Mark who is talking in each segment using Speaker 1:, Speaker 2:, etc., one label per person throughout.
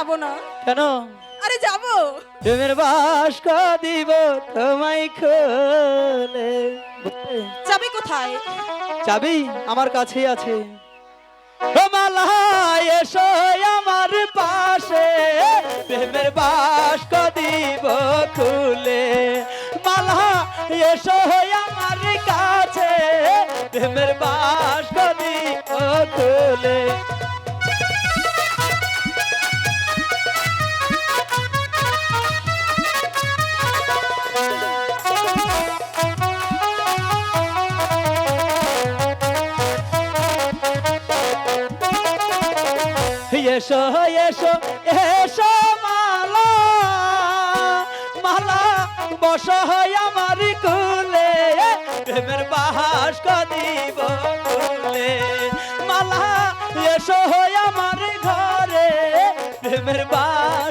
Speaker 1: যাব না।
Speaker 2: কেন?
Speaker 1: আরে যাব।
Speaker 2: প্রেমের বাস্ক দিব তোমায় খোলে।
Speaker 1: চাবি কোথায়?
Speaker 2: চাবি আমার কাছেই আছে। মালা এসো আমার পাশে। প্রেমের বাস্ক দিব খুলে। মালা এসো আমার কাছে। প্রেমের বাস্ক দিব খুলে। এসো এসো এসো, মালা মালা, বস আমার কুলে, প্রেমের বাহাস কদিব কুলে। মালা, এসো আমার ঘরে, প্রেমের বাস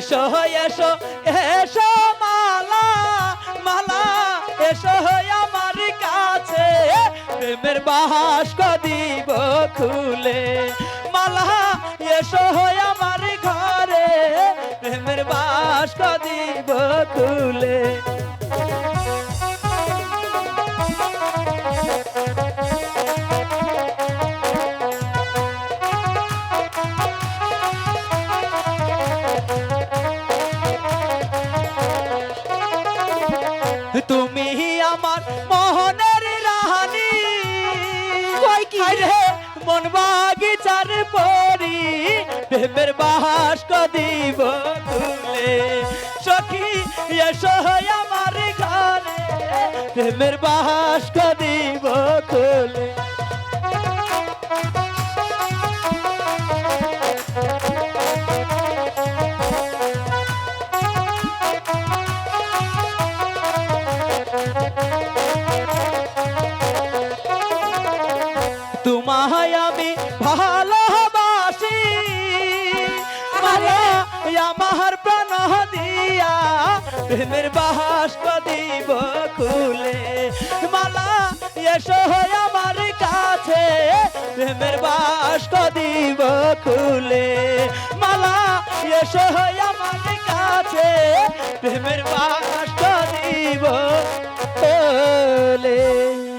Speaker 2: এসো এসো এসো মালা মালা, এসো আমার কাছে। প্রেমের বাহাস কদিব খুলে। মালা, এসো আমার তুমি আমার মোহনের রাহানি কই কি? রে মন বাগিচার পরি প্রেমের বাহাস কদিব তুলে সখী এসো আমার ঘরে প্রেমের বাহাস কদিব ভালোবাসি। মালা আমার প্রাণ দিয়া প্রেমের বাস দিব খুলে মালা, এসো আমার কাছে, প্রেমের বাস দিব খুলে মালা, এসো আমার কাছে, প্রেমের বাস